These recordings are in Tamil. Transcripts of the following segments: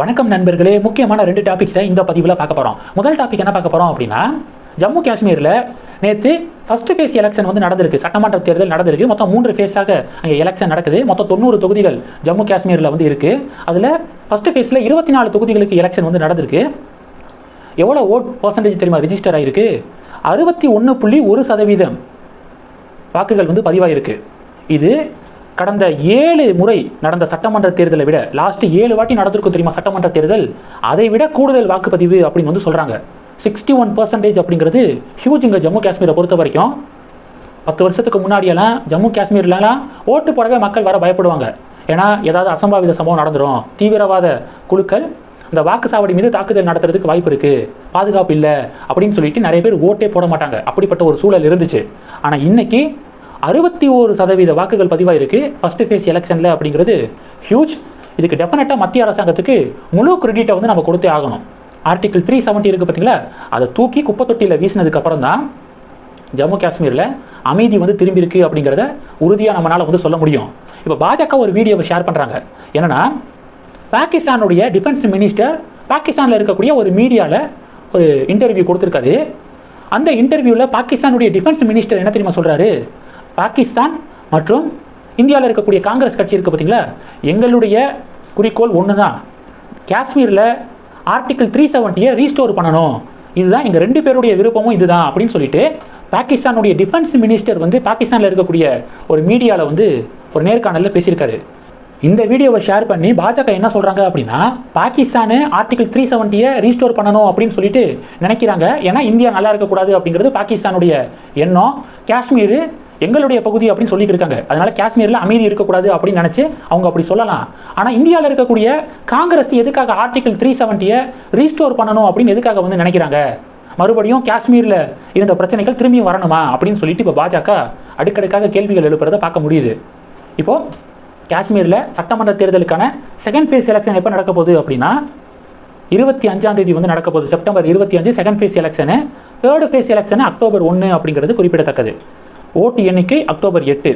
வணக்கம் நண்பர்களே முக்கியமான ரெண்டு டாபிக்ஸை இந்த பதிவில் பார்க்க போகிறோம் முதல் டாபிக் என்ன பார்க்க போகிறோம் அப்படின்னா ஜம்மு காஷ்மீரில் நேற்று ஃபர்ஸ்ட் ஃபேஸ் எலெக்ஷன் வந்து நடந்திருக்கு. சட்டமன்ற தேர்தல் நடந்திருக்கு. மொத்தம் மூன்று ஃபேஸாக அங்கே எலெக்ஷன் நடக்குது. மொத்தம் தொண்ணூறு தொகுதிகள் ஜம்மு காஷ்மீரில் வந்து இருக்குது அதில் ஃபர்ஸ்ட் ஃபேஸில் இருபத்தி நாலு தொகுதிகளுக்கு எலெக்ஷன் வந்து நடந்திருக்கு. எவ்வளோ ஓட் பர்சன்டேஜ் தெரியுமா? ரிஜிஸ்டர் ஆகிருக்கு அறுபத்தி ஒன்று புள்ளி ஒரு சதவீதம் வாக்குகள் வந்து பதிவாயிருக்கு. இது கடந்த ஏழு முறை நடந்த சட்டமன்ற தேர்தலை விட லாஸ்ட் ஏழு வாட்டி நடந்திருக்கும் தெரியுமா சட்டமன்ற தேர்தல்? அதை விட கூடுதல் வாக்குப்பதிவு அப்படின்னு வந்து சொல்கிறாங்க சிக்ஸ்டி ஒன் பர்சன்டேஜ் அப்படிங்கிறது ஹியூஜ் இங்கே ஜம்மு காஷ்மீரை பொறுத்த வரைக்கும். பத்து வருஷத்துக்கு முன்னாடியெல்லாம் ஜம்மு காஷ்மீர்லலாம் ஓட்டு போடவே மக்கள் வர பயப்படுவாங்க. ஏன்னா ஏதாவது அசம்பாவித சம்பவம் நடந்துரும். தீவிரவாத குழுக்கள் இந்த வாக்குச்சாவடி மீது தாக்குதல் நடத்துறதுக்கு வாய்ப்பு இருக்கு. பாதுகாப்பு இல்லை அப்படின்னு சொல்லிட்டு நிறைய பேர் ஓட்டே போட மாட்டாங்க. அப்படிப்பட்ட ஒரு சூழல் இருந்துச்சு. ஆனால் இன்னைக்கு அறுபத்தி ஒரு சதவீத வாக்குகள் பதிவாயிருக்கு. ஃபஸ்ட்டு ஃபேஸ் எலெக்ஷனில் அப்படிங்கிறது ஹியூஜ் இதுக்கு டெஃபினட்டாக மத்திய அரசாங்கத்துக்கு முழு கிரெடிட்டை வந்து நம்ம கொடுத்தே ஆகணும். ஆர்டிகிள் த்ரீ செவன்ட்டி இருக்குது பார்த்தீங்களா அதை தூக்கி குப்பை தொட்டியில் வீசினதுக்கு தான் ஜம்மு காஷ்மீரில் அமைதி வந்து திரும்பி இருக்கு அப்படிங்கிறத உறுதியாக நம்மளால் வந்து சொல்ல முடியும். இப்போ பாஜக ஒரு வீடியோவை ஷேர் பண்ணுறாங்க என்னன்னா பாகிஸ்தானுடைய டிஃபென்ஸ் மினிஸ்டர் பாகிஸ்தானில் இருக்கக்கூடிய ஒரு மீடியாவில் ஒரு இன்டர்வியூ கொடுத்துருக்காரு. அந்த இன்டர்வியூவில் பாகிஸ்தானுடைய டிஃபென்ஸ் மினிஸ்டர் என்ன தெரியுமா சொல்கிறாரு பாகிஸ்தான் மற்றும் இந்தியாவில் இருக்கக்கூடிய காங்கிரஸ் கட்சி இருக்குது பார்த்தீங்களா? எங்களுடைய குறிக்கோள் ஒன்று தான் காஷ்மீரில் ஆர்டிகிள் த்ரீ செவன்ட்டியை ரீஸ்டோர் பண்ணணும். இதுதான் எங்கள் ரெண்டு பேருடைய விருப்பமும் இதுதான் அப்படின்னு சொல்லிட்டு பாகிஸ்தானுடைய டிஃபென்ஸ் மினிஸ்டர் வந்து பாகிஸ்தானில் இருக்கக்கூடிய ஒரு மீடியாவில் வந்து ஒரு நேர்காணலில் பேசியிருக்காரு. இந்த வீடியோவை ஷேர் பண்ணி பாஜக என்ன சொல்கிறாங்க அப்படின்னா பாகிஸ்தானு ஆர்டிகிள் த்ரீ செவன்ட்டியை ரீஸ்டோர் பண்ணணும் அப்படின்னு சொல்லிட்டு நினைக்கிறாங்க. ஏன்னா இந்தியா நல்லா இருக்கக்கூடாது அப்படிங்கிறது பாகிஸ்தானுடைய எண்ணம். காஷ்மீர் எங்களுடைய பகுதி அப்படின்னு சொல்லிட்டு இருக்காங்க. அதனால காஷ்மீரில் அமைதி இருக்கக்கூடாது அப்படின்னு நினச்சி அவங்க அப்படி சொல்லலாம். ஆனால் இந்தியாவில் இருக்கக்கூடிய காங்கிரஸ் எதுக்காக ஆர்டிகல் த்ரீ செவன்ட்டியை ரீஸ்டோர் பண்ணணும் அப்படின்னு எதுக்காக வந்து நினைக்கிறாங்க? மறுபடியும் காஷ்மீரில் இருந்த பிரச்சனைகள் திரும்பி வரணுமா அப்படின்னு சொல்லிட்டு இப்போ பாஜக அடுக்கடுக்காக கேள்விகள் எழுப்புறதை பார்க்க முடியுது. இப்போ காஷ்மீரில் சட்டமன்ற தேர்தலுக்கான செகண்ட் ஃபேஸ் எலெக்ஷன் எப்போ நடக்க போகுது அப்படின்னா இருபத்தி அஞ்சாம் தேதி வந்து நடக்க போகுது. செப்டம்பர் இருபத்தி அஞ்சு second phase election third phase election October ஒன்று அப்படிங்கிறது குறிப்பிடத்தக்கது. ஓட்டு எண்ணிக்கை அக்டோபர் எட்டு.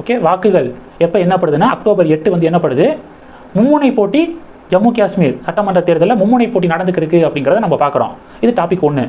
ஓகே வாக்குகள் எப்போ என்னப்படுதுன்னா அக்டோபர் எட்டு வந்து என்னப்படுது மும்முனை போட்டி ஜம்மு காஷ்மீர் சட்டமன்ற தேர்தலில் மும்முனை போட்டி நடந்துக்கிருக்கு அப்படிங்கிறத நம்ம பார்க்குறோம். இது டாபிக் ஒன்று